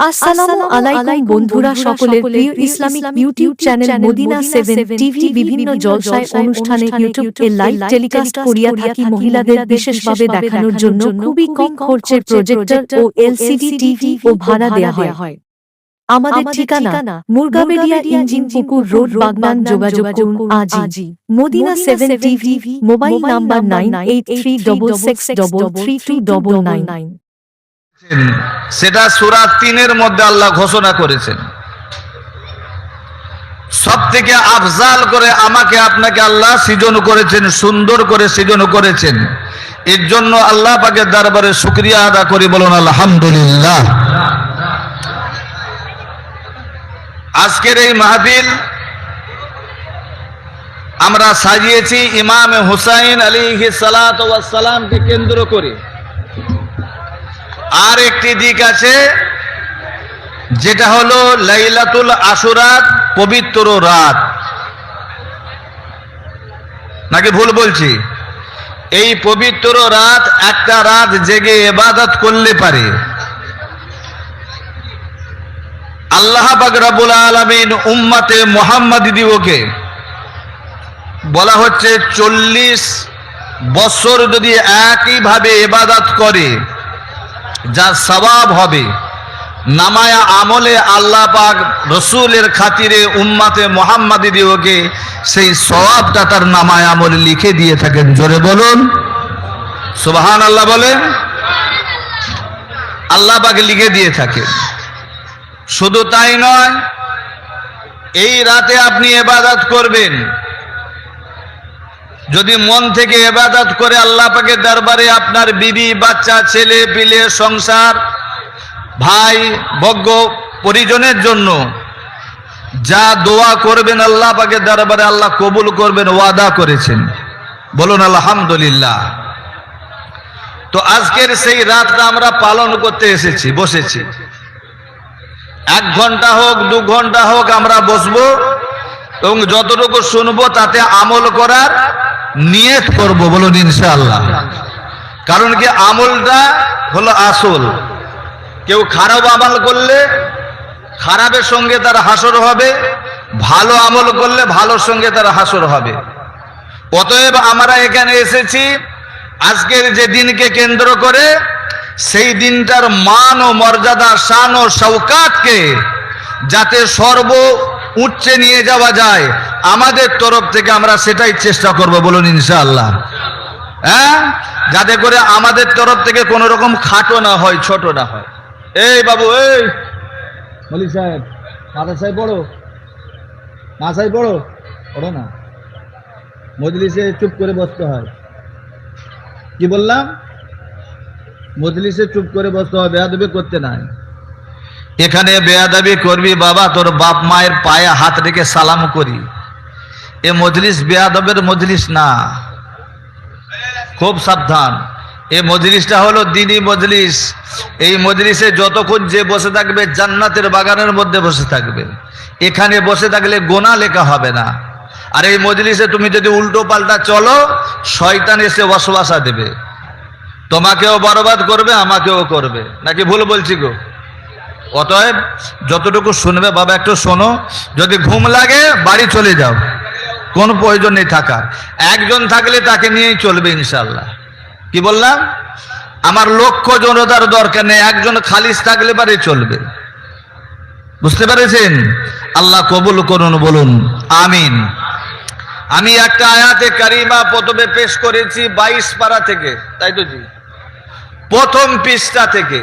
আসসালামু আলাইকুম বন্ধুরা সকলের প্রিয় Islamic YouTube channel Madina seven TV বিভিন্ন জলসায় অনুষ্ঠানে ইউটিউব এ লাইভ টেলিকাস্ট করিয়া থাকি মহিলাদের বিশেষভাবে দেখানোর জন্য খুবই কম খরচের প্রজেক্টর ও এলসিডি টিভি ও ভাড়া দেয়া হয়। আমাদের ঠিকানা মুরগাবেডিয়া ইঞ্জিন পুকুর রোড বাগনান যোগাযোগ করুন আজই Madina seven TV mobile number nine eight three double six double three two double nine সেটা সুরা তিনের মধ্যে আল্লাহ ঘোষণা করেছেন। সব থেকে আফজাল করে আমাকে আপনাকে আল্লাহ সৃজন করেছেন, সুন্দর করে সৃজন করেছেন। এর জন্য আল্লাহ পাকের দরবারে শুক্রিয়া আদা করি, বলুন আলহামদুলিল্লাহ। আজকের এই মাহফিল আমরা সাজিয়েছি ইমাম হুসাইন আলী সালাতামকে কেন্দ্র করে। আর একটি দিক আছে, যেটা হলো লাইলাতুল আশুরাত পবিত্র রাত। নাকি ভুল বলছি? এই পবিত্র রাত একটা রাত জেগে এবাদত করলে পারে। আল্লাহ বাকরাবুল আলমিন উম্মাতে মোহাম্মদ দিওকে বলা হচ্ছে চল্লিশ বছর যদি একইভাবে এবাদত করে যা সবাব হবে। নামায়া আমলে আল্লাহ পাক রসুলের খাতিরে উম্মাতে মোহাম্মদী দিওকে সেই সবাবটা তার নামায় আমলে লিখে দিয়ে থাকেন। জোরে বলুন। সুবাহান আল্লাহ বলেন আল্লাহ পাক লিখে দিয়ে থাকেন শুধু তাই নয়, এই রাতে আপনি এবাদত করবেন। যদি মন থেকে এবাদত করে আল্লাহ পাকের দরবারে আপনার বিবি, বাচ্চা, ছেলে, পিলে, সংসার, ভাই, ভগ্য পরিজনের জন্য যা দোয়া করবেন আল্লাহ পাকের দরবারে আল্লাহ কবুল করবেন, ওয়াদা করেছেন। বলুন, আলহামদুলিল্লাহ। তো আজকের সেই রাতটা আমরা পালন করতে এসেছি, বসেছি। এক ঘণ্টা হোক, দু ঘণ্টা হোক আমরা বসবো এবং যতটুকু শুনব তাতে আমল করার নিয়ত করব বলুন ইনশাআল্লাহ। কারণ কি আমলটা হলো আসল। কেউ খারাপ আমল করলে খারাপের সঙ্গে তার হাসর হবে, ভালো আমল করলে ভালোর সঙ্গে তার হাসর হবে। অতএব আমরা এখানে এসেছি, আজকের যে দিনকে কেন্দ্র করে সেই দিনটার মান ও মর্যাদা, শান ও শৌকাতকে যাতে সর্ব উচ্চে নিয়ে যাওয়া যায়। আমাদের তরফ থেকে আমরা সেটাই চেষ্টা করব, বলুন ইনশাআল্লাহ। হ্যাঁ? যাতে করে আমাদের তরফ থেকে কোনো রকম খাটো না হয়, ছোট না হয়। এই বাবু, এই! মলিক সাহেব মাথা সাহেব পড়ো মা সাহেব পড়ো পড়ো না। মজলিসে চুপ করে বসতে হয়। কি বললাম? মজলিসে চুপ করে বসতে হবে বেয়াদবি করতে নাই। এখানে বেয়াদাবি করবি, বাবা, তোর বাপ মায়ের পায়ে হাত রেখে সালাম করি। এ মজলিস বেয়াদবের মজলিস না। খুব সাবধান। এই মজলিসটা হলো দিনই মজলিস। এই মজলিসে যতক্ষণ যে বসে থাকবে, জান্নাতের বাগানের মধ্যে বসে থাকবে। এখানে বসে থাকলে গোনা লেখা হবে না। আর এই মজলিসে তুমি যদি উল্টো পাল্টা চলো, শয়তান এসে বসবাসা দেবে। তোমাকেও বরবাদ করবে, আমাকেও করবে। নাকি ভুল বলছি গো? অতএব যতটুকু শুনবে, বাবা, একটু শোনো। যদি ঘুম লাগে, বাড়ি চলে যাও। কোনো প্রয়োজন নেই থাকার। একজন থাকলে তাকে নিয়েই চলবে ইনশাল্লাহ কি বললাম? আমার লক্ষ্য জনতার দরকার নেই, একজন খালিস থাকলে পারে চলবে। বুঝতে পেরেছেন? আল্লাহ কবুল করুন, বলুন, আমিন। আমি একটা আয়াতে কারিমা প্রথমে পেশ করেছি বাইশ পাড়া থেকে। তাই তো জি? প্রথম পৃষ্ঠা থেকে।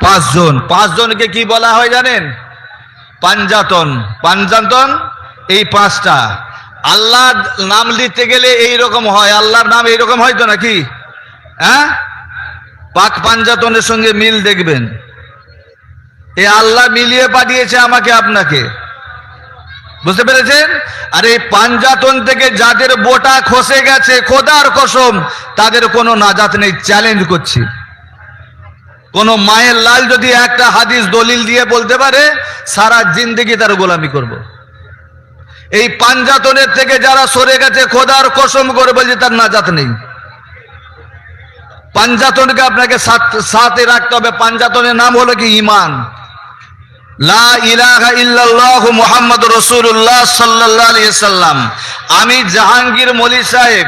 পাঁচজন, পাঁচজনকে কি বলা হয় জানেন? পাঞ্জাতন। পাঞ্জাতন, এই পাঁচটা। আল্লাহ নাম লিখতে গেলে এই রকম হয়। আল্লাহর নাম এইরকম হয় তো নাকি? হ্যাঁ? পাক পাঞ্জাতনের সঙ্গে মিল দেখবেন। এ আল্লাহ মিলিয়ে পাঠিয়েছে আমাকে আপনাকে। বুঝতে পেরেছেন? আর এই পাঞ্জাতন থেকে যাদের বোটা খসে গেছে, খোদার কসম, তাদের কোনো নাজাত নেই। চ্যালেঞ্জ করছি। কোন মায়ের লাল যদি একটা হাদিস দলিল দিয়ে বলতে পারে, সারা জিন্দগি তার গোলামি করব। এই পাঞ্জাতনের থেকে যারা সরে গেছে, খোদার কসম করে বলছে, তার নাজাত নেই। পাঞ্জাতনকে আপনাকে সাথে রাখতে হবে। পাঞ্জাতনের নাম হলো কি? ইমান আমি জাহাঙ্গীর মলি সাহেব,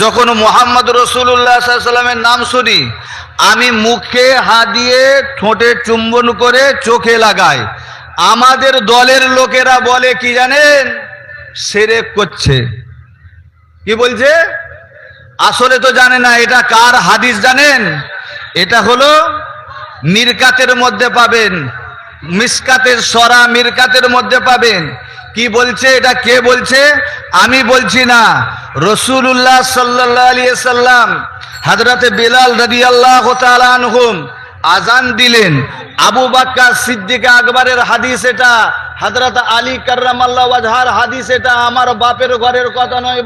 যখন মোহাম্মদ রসুল্লাহ নাম শুনি আমি মুখে হাত দিয়ে ঠোঁটে চুম্বন করে চোখে লাগাই। আমাদের দলের লোকেরা বলে, কি জানেন? সেরে করছে। কি বলছে? আসলে তো জানে না, এটা কার হাদিস জানেন? এটা হলো মিরকাতের মধ্যে পাবেন। মিসকাতের সরা মিরকাতের মধ্যে পাবেন। কি বলছে? এটা কে বলছে? আমি বলছি না। রসুল্লাহ সাল্লাম হাজরাতে বেলাল রবি আল্লাহ আনহুম আজান দিলেন। আবু বাক্কা সিদ্দিক আকবরের হাদিস এটা হাজরত আলী কার্রাম আল্লাহ হাদিস এটা। আমার বাপের ঘরের কথা নয়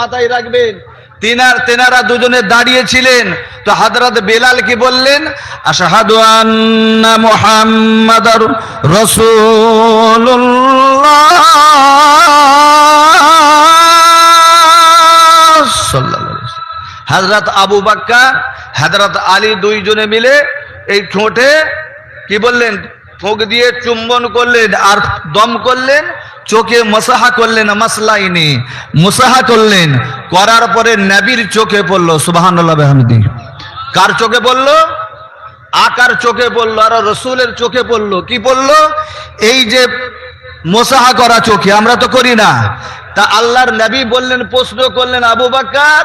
মাথায় রাখবেন। তিনার তেনারা দুজনে দাঁড়িয়েছিলেন। তো হাজরত বেলাল কি বললেন? আশহাদু আন্না আবু বাক্কা হযরত আলী দুইজনে মিলে এই ঠোঁটে কি বললেন? ফোক দিয়ে চুম্বন করলেন আর দম করলেন। চোখে মসাহা করলেন, মাসলাইনি, মুসাহা করলেন। করার পরে নবীর চোখে পড়ল, সুবহানাল্লাহ বিহামদি। কার চোখে পড়ল? আকার চোখে পড়ল, আর রসুলের চোখে পড়ল। কি পড়ল? এই যে মোসাহা করা চোখে, আমরা তো করি না। তা আল্লাহর নবী বললেন, প্রশ্ন করলেন, আবু বাক্কার,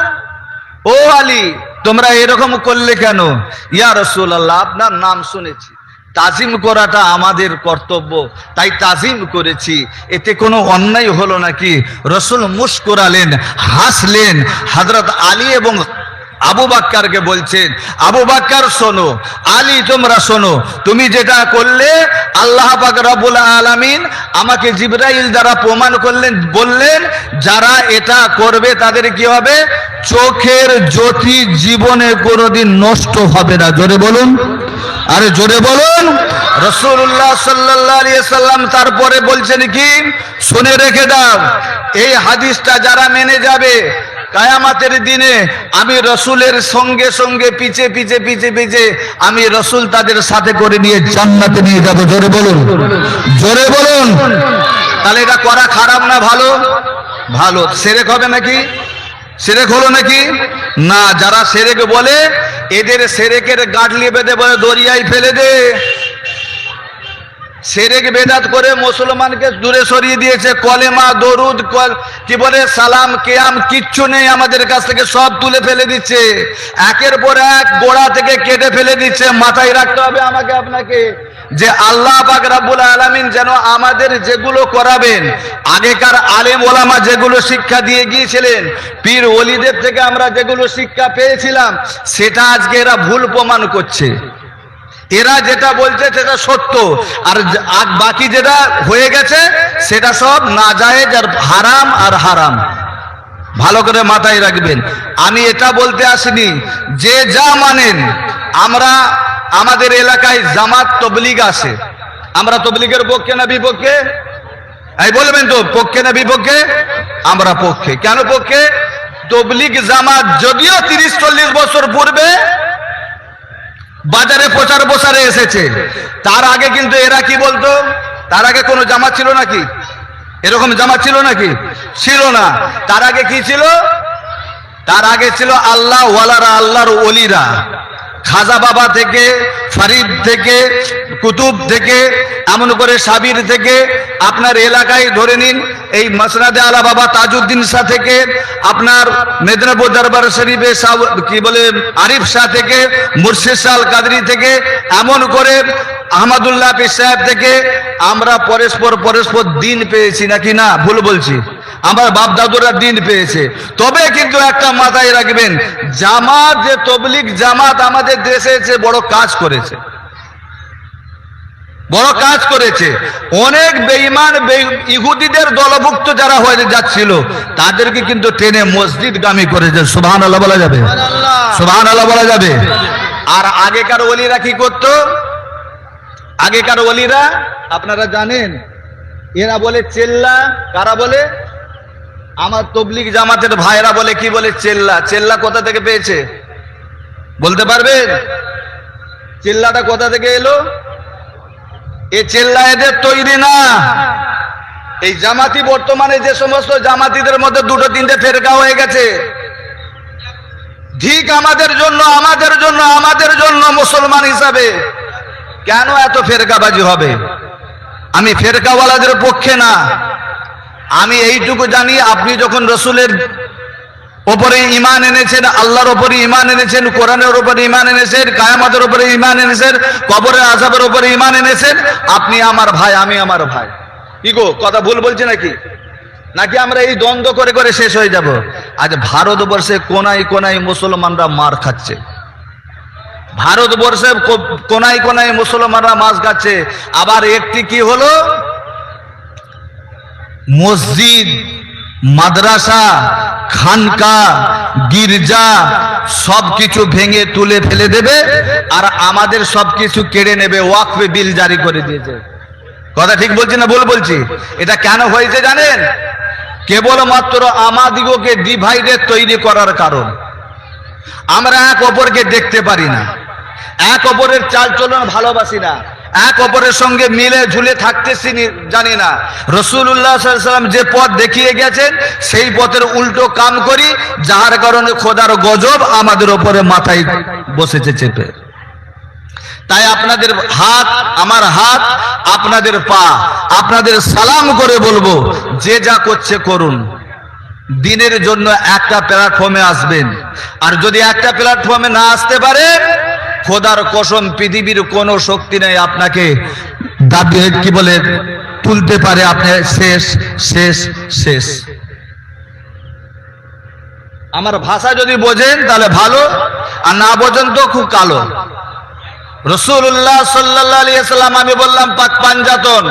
ও আলী, তোমরা এরকম করলে কেন? ইয়া রসুল আল্লাহ আপনার নাম শুনেছি। তাজিম করাটা আমাদের কর্তব্য। তাই তাজিম করেছি। এতে কোনো অন্যায় হলো নাকি? রসুল মুস্কুরালেন হাসলেন। হজরত আলী এবং আবু বাক্কারকে বলছেন, আবু বাক্কার, শোনো। আলী, তোমরা শোনো। তুমি যেটা করলে, আল্লাহ পাক আলামিন আমাকে জিব্রাইল দ্বারা প্রমাণ করলেন, বললেন, যারা এটা করবে, তাদের কি হবে? চোখের জ্যোতি জীবনে কোনোদিন নষ্ট হবে না। জোরে বলুন। আরে জোরে বলুন। রসুল্লাহ সাল্লাহ সাল্লাম তারপরে বলছেন কি? শুনে রেখে দাও। এই হাদিসটা যারা মেনে যাবে, কায়ামাতের দিনে আমি রসুলের সঙ্গে সঙ্গে পিছে পিছে পিছে পিছে আমি রসুল তাদের সাথে করে নিয়ে জান্নাতে নিয়ে যাব। জোরে বলুন। জোরে বলুন। তাহলে এটা করা খারাপ না ভালো? ভালো। সেরেক হবে নাকি? সেরেক হলো নাকি? না, যারা সেরেক বলে, এদের সেরেকের গাঁটলি বেঁধে বলে দরিয়ায় ফেলে দে। সেরেক বেদাত করে মুসলমানকে দূরে সরিয়ে দিয়েছে। কলেমা, দরুদ কি বলে, সালাম, কেয়াম, কিচ্ছু নেই আমাদের কাছ থেকে, সব তুলে ফেলে দিচ্ছে। একের পর এক গোড়া থেকে কেটে ফেলে দিচ্ছে। মাথায় রাখতে হবে আমাকে, আপনাকে। যে আল্লাহ পাক রাব্বুল আলামিন যেন আমাদের যেগুলো করাবেন, আগেকার আলেম ওলামা যেগুলো শিক্ষা দিয়ে গিয়েছিলেন, পীর ওলিদের থেকে আমরা যেগুলো শিক্ষা পেয়েছিলাম, সেটা আজকে এরা ভুল প্রমাণ করছে। এরা যেটা বলছে সেটা সত্য, আর আর বাকি যেটা হয়ে গেছে, সেটা সব না যায় আর হারাম আর হারাম। ভালো করে মাথায় রাখবেন। আমি এটা বলতে আসিনি, যে যা মানেন, আমরা আমাদের এলাকায় জামাত তবলিগ আছে। আমরা তবলিগের পক্ষে না বিপক্ষে? এই বলবেন তো, পক্ষে না বিপক্ষে? আমরা পক্ষে। কেন পক্ষে? তবলিগ জামাত যদিও তিরিশ চল্লিশ বছর পূর্বে বাজারে প্রচার প্রসারে এসেছে। তার আগে কিন্তু এরা কি বলতো? তার আগে কোনো জামা ছিল নাকি? এরকম জামা ছিল নাকি? ছিল না। তার আগে কি ছিল? তার আগে ছিল আল্লাহ ওয়ালারা আল্লাহর ওলিরা। খাজা বাবা থেকে, ফারিদ থেকে, কুতুব থেকে, এমন করে সাবির থেকে আপনার এলাকায় ধরে নিন, এই মসনাদে আলা বাবা তাজউদ্দিন শাহ থেকে, আপনার মেদিনীপুর দরবার শরীফে কি বলে, আরিফ শাহ থেকে, মুর্শিদ শাহ কাদরি থেকে, এমন করে আহমদুল্লাহ পীর সাহেব থেকে আমরা পরস্পর পরস্পর দিন পেয়েছি নাকি না? ভুল বলছি। আমার বাপ দাদুরা দিন পেয়েছে। তবে কিন্তু একটা মাথায় রাখবেন জামাত যে তবলিক জামাত আমাদের দেশে যে বড় কাজ করেছে। বড় কাজ করেছে। অনেক বেঈমান ইহুদিদের দলভুক্ত যারা হয়ে যাচ্ছিল তাদেরকে কিন্তু ট্রেনে মসজিদ গামী করেছে। সুবহান আল্লাহ বলা যাবে? সুবহান আল্লাহ বলা যাবে? আর আগেকার ওলিরা কি করত? আগেকার ওলিরা আপনারা জানেন এরা বলে চেল্লা কারা বলে? আমার তবলিক জামাতের ভাইরা বলে, কি বলে চেল্লা? চেল্লা কোথা থেকে পেয়েছে? বলতে পারবেন? চেল্লাটা কোথা থেকে এলো? এ চেল্লা এদের তৈরি না। এই জামাতি বর্তমানে যে সমস্ত জামাতিদের মধ্যে দুটো তিনটে ফেরকা হয়ে গেছে। ঠিক আমাদের জন্য আমাদের জন্য আমাদের জন্য মুসলমান হিসাবে। কেন এত ফেরকাবাজি হবে? আমি ফেরকাওয়ালাদের পক্ষে না। আমি এইটুকু জানি, আপনি যখন রসুলের ওপরে ইমান এনেছেন, আল্লাহর ওপরে ইমান এনেছেন, কোরআনের ওপরে ইমান এনেছেন, কায়ামতের ওপরে ইমান এনেছেন, কবরের আজাবের ওপরে ইমান এনেছেন, আপনি আমার ভাই, আমি আমার ভাই। কি গো, কথা ভুল বলছি নাকি? নাকি আমরা এই দ্বন্দ্ব করে করে শেষ হয়ে যাব? আজ ভারতবর্ষে কোনায় কোনায় মুসলমানরা মার খাচ্ছে। ভারতবর্ষে কোনায় কোনায় মুসলমানরা মাছ খাচ্ছে। আবার একটি কি হলো? মসজিদ, মাদ্রাসা, খানকা, গির্জা, সবকিছু ভেঙে তুলে ফেলে দেবে আর আমাদের সবকিছু কেড়ে নেবে, ওয়াকফে বিল জারি করে দিয়েছে। কথা ঠিক বলছি না ভুল বলছি? এটা কেন হয়েছে জানেন? কেবলমাত্র আমাদিগকে ডিভাইডেড তৈরি করার কারণ। আমরা এক অপরকে দেখতে পারি না। এক অপরের চাল চলন ভালোবাসি না। এক অপরের সঙ্গে মিলে ঝুলে থাকতে চিনি- জানি না। রসুল্লাহ সাল্লাম যে পথ দেখিয়ে গেছেন, সেই পথের উল্টো কাম করি, যার কারণে খোদার গজব আমাদের ওপরে মাথায় বসেছে চেপে। তাই আপনাদের হাত, আমার হাত, আপনাদের পা, আপনাদের সালাম করে বলব, যে যা করছে করুন। দিনের জন্য একটা প্ল্যাটফর্মে আসবেন। আর যদি একটা প্ল্যাটফর্মে না আসতে পারেন খোদার কসম, পৃথিবীর কোনো শক্তি নেই আপনাকে। দাবি কি বলে? তুলতে পারে আপনি শেষ শেষ শেষ। আমার ভাষা যদি বোঝেন তাহলে ভালো, আর না বোঝেন তো খুব কালো। রসুল্লাহ সাল্লাম আমি বললাম, পাক পাঞ্জাতন।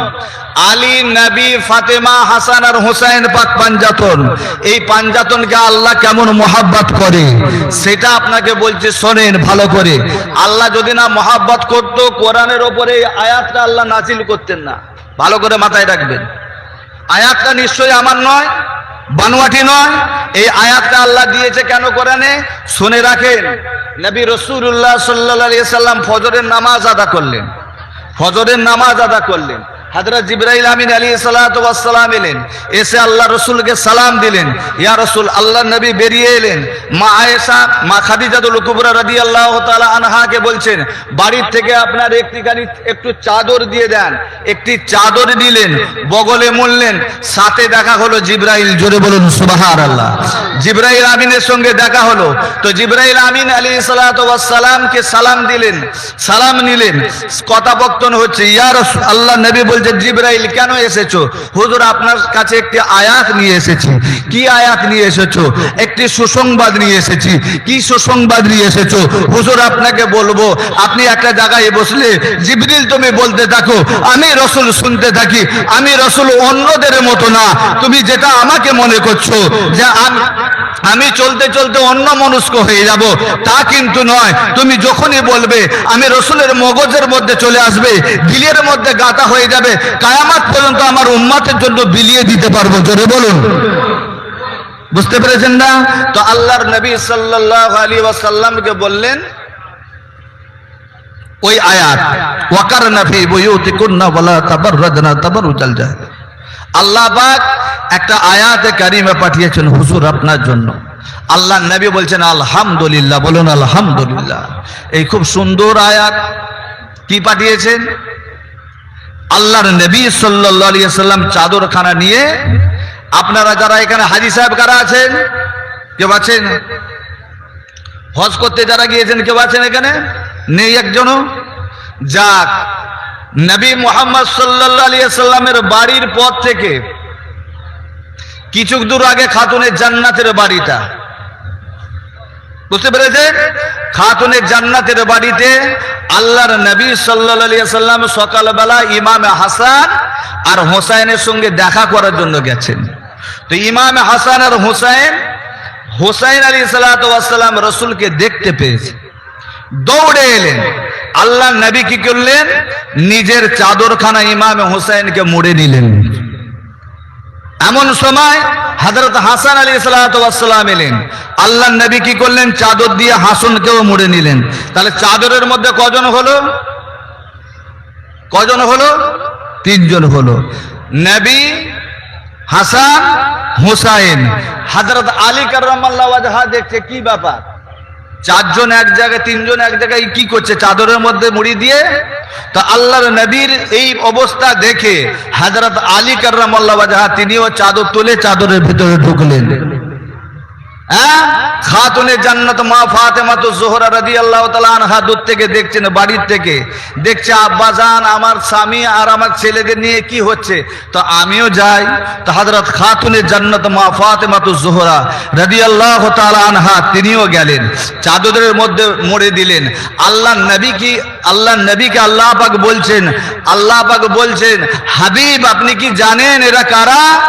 আলী, নবী, ফাতেমা, হাসান আর হুসাইন পাক পাঞ্জাতন। এই পাঞ্জাতনকে আল্লাহ কেমন মোহাব্বত করে? সেটা আপনাকে বলছে, শোনেন ভালো করে। আল্লাহ যদি না মোহাব্বত করতো, কোরআনের ওপরে আয়াতটা আল্লাহ নাজিল করতেন না। ভালো করে মাথায় রাখবেন। আয়াতটা নিশ্চয়ই আমার নয় বানোয়াটি নয়, এই আয়াতটা আল্লাহ দিয়েছে কেন কোরআনে? শুনে রাখেন, নবী রসুল্লাহ সাল্লা সাল্লাম ফজরের নামাজ আদা করলেন। ফজরের নামাজ আদা করলেন। আলী এলেন। এসে আল্লাহ রসুলকে সালাম দিলেন। ইয়া রসুল আল্লাহ নবী বেরিয়ে এলেন। মা আল্লাহ বলছেন, বাড়ির থেকে আপনার একটিখানি একটু চাদর দিয়ে দেন। একটি চাদর দিলেন, বগলে মরলেন সাথে দেখা হলো জিব্রাইল, জোরে বলুন সুবাহার আল্লাহ জিব্রাইল আমিনের সঙ্গে দেখা হলো। তো জিব্রাইল আমিন আলী সালামকে সালাম দিলেন, সালাম নিলেন। কথাবক্তন হচ্ছে ইয়ার আল্লাহ নবী বলছে জিব্রাইল, কেন এসেছ? হুজুর, আপনার কাছে একটি আয়াত নিয়ে এসেছি। কি আয়াত নিয়ে এসেছ? একটি সুসংবাদ নিয়ে এসেছি। কি সুসংবাদ নিয়ে এসেছ? হুজুর, আপনাকে বলব, আপনি একটা জায়গায় বসলে জিবরিল, তুমি বলতে থাকো, আমি রসুল শুনতে থাকি, আমি রসুল অন্যদের মতো না। তুমি যেটা আমাকে মনে করছ যে আমি আমি চলতে চলতে অন্য মনস্ক হয়ে যাব। তা কিন্তু নয়। তুমি যখনই বলবে, আমি রসুলের মগজের মধ্যে চলে আসবে, দিলের মধ্যে গাতা হয়ে যাবে, কায়ামাত পর্যন্ত আমার উম্মাতের জন্য বিলিয়ে দিতে পারব। জোরে বলুন। বুঝতে পেরেছেন না? তো আল্লাহর নবী সাল্লাল্লাহু আলাইহি ওয়াসাল্লামকে বললেন, ওই আয়াত ওয়াকার নাফি বইউতি ওয়াকারনা ফি বুয়ুতিকুন্না ওয়ালা তাবাররাজনা তাবাররুজাল জাহিল আল্লাহ একটা আয়াতে কারিমে পাঠিয়েছেন, হুজুর, আপনার জন্য। আল্লাহ নবী বলছেন, আলহামদুলিল্লাহ। বলুন, আলহামদুলিল্লাহ। এই খুব সুন্দর আয়াত কি পাঠিয়েছেন? আল্লাহর নবী আলাইহি সাল্লাম চাদরখানা নিয়ে, আপনারা যারা এখানে হাজি সাহেব কারা আছেন? কেউ আছেন? হজ করতে যারা গিয়েছেন, কেউ আছেন এখানে? নেই একজনও? যাক নবী মোহাম্মদ সাল্লামের বাড়ির পথ থেকে কিছু দূর আগে খাতুনের জান্নাতের বাড়িটা। বুঝতে পেরেছে খাতুনের জান্নাতের বাড়িতে আল্লাহর নবী সাল্লাম সকালবেলা ইমাম হাসান আর হোসাইনের সঙ্গে দেখা করার জন্য গেছেন। তো ইমাম হাসান আর হোসাইন হোসাইন আলী সাল্লাম রসুলকে দেখতে পেয়েছে। দৌড়ে এলেন। আল্লাহ নবী কি করলেন? নিজের চাদরখানা ইমাম হোসাইনকে মুড়ে নিলেন। এমন সময় হজরত হাসান আলী সাল্লাম এলেন। আল্লাহ নবী কি করলেন? চাদর দিয়ে হাসনকেও মুড়ে নিলেন। তাহলে চাদরের মধ্যে কজন হলো? কজন হলো? তিনজন হলো। নবী, হাসান, হুসাইন। হজরত আলী কার্লাহ দেখছে কি ব্যাপার? চারজন এক জায়গায়, তিনজন এক জায়গায় কি করছে? চাদরের মধ্যে মুড়ি দিয়ে তো আল্লাহর নবীর এই অবস্থা দেখে হজরত আলী কার্লাহ তিনিও চাদর তুলে চাদরের ভিতরে ঢুকলেন। হ্যাঁ? থেকে দেখছেন, বাড়ির থেকে। দেখছে আব্বাজান আমার স্বামী আর আমার ছেলেদের নিয়ে হচ্ছে? তো আমিও যাই। তিনিও গেলেন। চাদরের মধ্যে মরে দিলেন। আল্লাহ নবী কি আল্লাহ নবীকে আল্লাহ পাক বলছেন, আল্লাহ পাক বলছেন, হাবিব আপনি কি জানেন এরা কারা?